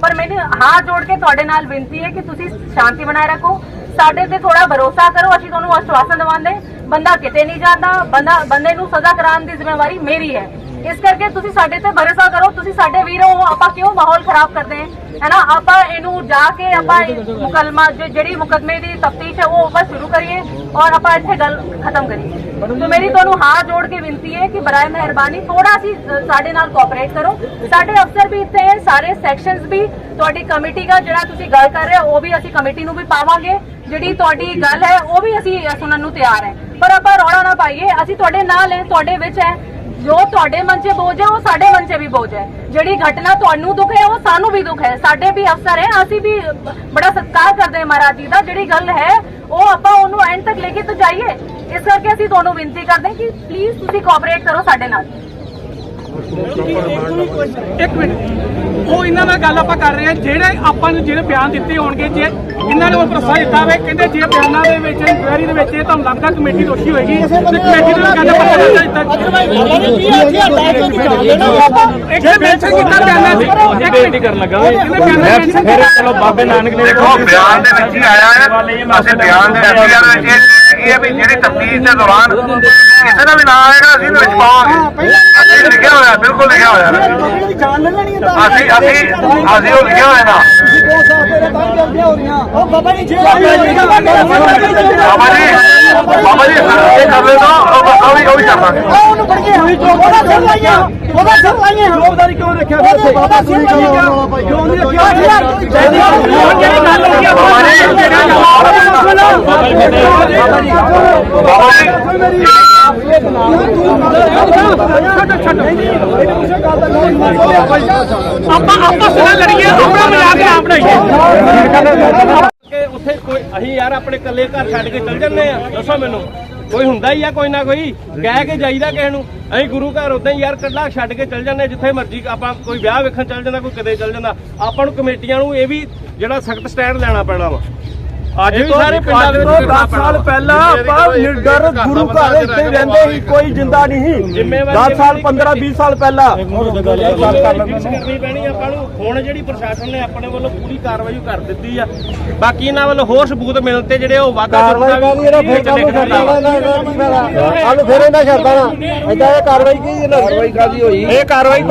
ਪਰ ਮੈਨੂੰ ਹਾਂ ਜੋੜ ਕੇ ਤੁਹਾਡੇ ਨਾਲ ਬੇਨਤੀ ਹੈ ਕਿ ਤੁਸੀਂ ਸ਼ਾਂਤੀ ਬਣਾਏ ਰੱਖੋ। ਸਾਡੇ ਤੇ ਥੋੜਾ ਭਰੋਸਾ ਕਰੋ, ਅਸੀਂ ਤੁਹਾਨੂੰ ਆਸ਼ਵਾਸਨ ਦਵਾਉਂਦੇ ਬੰਦਾ ਕਿਤੇ ਨਹੀਂ ਜਾਂਦਾ, ਬੰਦਾ ਬੰਦੇ ਨੂੰ ਸਜ਼ਾ ਕਰਾਉਣ ਦੀ ਜ਼ਿੰਮੇਵਾਰੀ ਮੇਰੀ ਹੈ। ਇਸ ਕਰਕੇ ਤੁਸੀਂ ਸਾਡੇ ਤੇ ਭਰੋਸਾ ਕਰੋ ਤੁਸੀਂ ਸਾਡੇ ਵੀਰ ਹੋ ਆਪਾਂ ਕਿਉਂ ਮਾਹੌਲ ਖਰਾਬ ਕਰਦੇ ਹੈ? ਨਾ ਆਪਾਂ ਇਹਨੂੰ ਜਾ ਕੇ ਆਪਾਂ ਮੁਕਲਮਾ ਜਿਹੜੀ ਮੁਕਦਮੇ ਦੀ ਤਫਤੀਸ਼ ਹੈ ਉਹ ਆਪਾਂ ਸ਼ੁਰੂ ਕਰੀਏ ਔਰ ਆਪਾਂ ਇੱਥੇ ਗੱਲ ਖਤਮ ਕਰੀਏ। ਸੋ ਮੇਰੀ ਤੁਹਾਨੂੰ ਹਾਰ ਜੋੜ ਕੇ ਬੇਨਤੀ ਹੈ ਕਿ ਬਰਾਏ ਮਿਹਰਬਾਨੀ ਥੋੜਾ ਸੀ ਸਾਡੇ ਨਾਲ ਕੋਆਪਰੇਟ ਕਰੋ। ਸਾਡੇ ਅਫਸਰ ਵੀ ਇੱਥੇ ਹੈ ਸਾਰੇ ਸੈਕਸ਼ਨਸ ਵੀ ਤੁਹਾਡੀ ਕਮੇਟੀ ਦਾ ਜਿਹੜਾ ਤੁਸੀਂ ਗੱਲ ਕਰ ਰਹੇ ਹੋ ਉਹ ਵੀ ਅਸੀਂ ਕਮੇਟੀ ਨੂੰ ਵੀ ਪਾਵਾਂਗੇ। ਜਿਹੜੀ ਤੁਹਾਡੀ ਗੱਲ ਹੈ ਉਹ ਵੀ ਅਸੀਂ ਸੁਣਨ ਨੂੰ ਤਿਆਰ ਹੈ। ਪਰ ਆਪਾਂ ਰੌਲਾ ਨਾ ਪਾਈਏ ਅਸੀਂ ਤੁਹਾਡੇ ਨਾਲ ਹੈ ਤੁਹਾਡੇ ਵਿੱਚ ਹੈ। ਜੋ ਤੁਹਾਡੇ ਮਨ 'ਚ ਬੋਝ ਹੈ, ਉਹ ਸਾਡੇ ਮਨ 'ਚ ਵੀ ਬੋਝ ਹੈ। ਜਿਹੜੀ ਘਟਨਾ ਤੁਹਾਨੂੰ ਦੁੱਖ ਹੈ, ਉਹ ਸਾਨੂੰ ਵੀ ਦੁੱਖ ਹੈ। ਸਾਡੇ ਵੀ ਅਫਸਰ ਹੈ, ਅਸੀਂ ਵੀ ਬੜਾ ਸਤਿਕਾਰ ਕਰਦੇ ਹਾਂ ਮਹਾਰਾਜ ਜੀ ਦਾ। ਜਿਹੜੀ ਗੱਲ ਹੈ, ਉਹ ਆਪਾਂ ਉਹਨੂੰ ਐਂਡ ਤੱਕ ਲੈ ਕੇ ਤਾਂ ਜਾਈਏ। ਇਸ ਕਰਕੇ ਅਸੀਂ ਤੁਹਾਨੂੰ ਬੇਨਤੀ ਕਰਦੇ ਹਾਂ ਕਿ ਪਲੀਜ਼ ਤੁਸੀਂ ਕੋਆਪਰੇਟ ਕਰੋ ਸਾਡੇ ਨਾਲ। ਇੱਕ ਮਿੰਟ। ਉਹ ਇਹਨਾਂ ਨਾਲ ਗੱਲ ਆਪਾਂ ਕਰ ਰਹੇ ਹਾਂ। ਜਿਹੜੇ ਆਪਾਂ ਨੂੰ ਜਿਹੜੇ ਬਿਆਨ ਦਿੱਤੇ ਹੋਣਗੇ ਜੇ ਇਹਨਾਂ ਨੇ ਉਹ ਭਰੋਸਾ ਦਿੱਤਾ ਵੇ ਕਹਿੰਦੇ ਜੇ ਬਿਆਨਾਂ ਦੇ ਵਿੱਚ ਇਨਕੁਆਇਰੀ ਦੇ ਵਿੱਚ ਇਹ ਤੁਹਾਨੂੰ ਲੱਗਦਾ ਕਮੇਟੀ ਦੋਸ਼ੀ ਹੋਏਗੀ ਤੇ ਕਮੇਟੀ ਨੂੰ ਕਹਿੰਦਾ ਪਤਾ ਦਿੱਤਾ। ਇੱਕ ਮੈਂਸ਼ਨ ਕੀਤਾ ਬਿਆਨਾਂ ਸੀ ਇੱਕ ਬੇਨਤੀ ਕਰਨ ਲੱਗਾ। ਇਹਨੇ ਬਿਆਨਾਂ ਮੈਂਸ਼ਨ ਕੀਤਾ। ਚਲੋ ਬਾਬੇ ਨਾਨਕ ਨੇ ਦੇਖੋ ਬਿਆਨ ਦੇ ਵਿੱਚ ਹੀ ਆਇਆ ਹੈ। ਅਸੀਂ ਬਿਆਨ ਦੇ ਵਿੱਚ ਇਹ ਹੈ ਵੀ ਜਿਹੜੀ ਤਫਤੀਸ਼ ਦੇ ਦੌਰਾਨ ਕਿਸੇ ਦਾ ਵੀ ਨਾਮ ਆਏਗਾ ਅਸੀਂ ਇਹਦੇ ਵਿੱਚ ਪਾਵਾਂਗੇ। ਅਸੀਂ ਲਿਖਿਆ ਹੋਇਆ ਬਿਲਕੁਲ ਲਿਖਿਆ ਹੋਇਆ। ਹੈ। ਅਸੀਂ ਅਸੀਂ ਅਸੀਂ ਉਹ ਲਿਖਿਆ ਹੋਇਆ ਨਾ। ਬਾਬਾ ਜੀ ਬਾਬਾ ਜੀ ਇਹ ਕਰ ਲੈ ਤਾਂ ਉਹ ਵੀ ਉਹ ਵੀ ਕਰ ਦਾਂਗੇ ਬਾਬਾ ਜੀ ਆਪਾਂ ਆਪਸ ਵਿੱਚ ਲੜੀਏ ਆਪਣਾ ਮਜ਼ਾਕ ਨਾ ਬਣਾਈਏ। ਕਿ ਉੱਥੇ ਕੋਈ ਅਸੀਂ ਯਾਰ ਆਪਣੇ ਇਕੱਲੇ ਘਰ ਛੱਡ ਕੇ ਚੱਲ ਜੰਨੇ ਆ ਦੱਸੋ ਮੈਨੂੰ। ਕੋਈ ਹੁੰਦਾ ਹੀ ਆ ਕੋਈ ਨਾ ਕੋਈ? ਕਹਿ ਕੇ ਜਾਈਦਾ ਕਿਸੇ ਨੂੰ। ਅਸੀਂ ਗੁਰੂ ਘਰ ਉਦਾਂ ਹੀ ਯਾਰ ਕੱਲਾ ਛੱਡ ਕੇ ਚੱਲ ਜੰਨੇ ਜਿੱਥੇ ਮਰਜ਼ੀ ਆਪਾਂ ਕੋਈ ਵਿਆਹ ਵੇਖਣ ਚੱਲ ਜਾਂਦਾ, ਕੋਈ ਕਿਤੇ ਚੱਲ ਜਾਂਦਾ। ਆਪਾਂ ਨੂੰ ਕਮੇਟੀਆਂ ਨੂੰ ਇਹ ਵੀ ਜਿਹੜਾ ਸਖਤ ਸਟੈਂਡ ਲੈਣਾ ਪੈਣਾ ਵਾ। ਅੱਜ ਤੋਂ ਸਾਰੇ ਪਿੰਡਾਂ ਦੇ ਵਿੱਚ 10 ਸਾਲ ਪਹਿਲਾਂ ਆਪਾਂ ਨਿਰਡਰ ਗੁਰੂ ਘਰ ਇੱਥੇ ਰਹਿੰਦੇ ਸੀ ਕੋਈ ਜਿੰਦਾ ਨਹੀਂ। ਸੀ 10 ਸਾਲ 15 20 ਸਾਲ ਪਹਿਲਾਂ। ਕਰਨੀ ਪੈਣੀ ਆਪਾਂ ਨੂੰ। ਹੁਣ ਜਿਹੜੀ ਪ੍ਰਸ਼ਾਸਨ ਨੇ ਆਪਣੇ ਵੱਲੋਂ ਪੂਰੀ ਕਾਰਵਾਈ ਕਰ ਦਿੱਤੀ ਆ। ਬਾਕੀ ਇਹਨਾਂ ਵੱਲੋਂ ਹੋਰ ਸਬੂਤ ਮਿਲਣ ਤੇ ਜਿਹੜੇ ਉਹ ਵਾਧਾ ਕਾਰਵਾਈ ਕਾਦੀ ਇਹਦਾ ਫਿਰ ਕੰਮ ਛੱਡਣਾ ਹਾਲ ਫਿਰ ਇਹਨਾਂ ਛੱਡਣਾ ਏਦਾਂ ਇਹ ਕਾਰਵਾਈ ਕੀ ਇਹਨਾਂ ਕਾਰਵਾਈ ਕਾਦੀ ਹੋਈ ਇਹ ਕਾਰਵਾਈ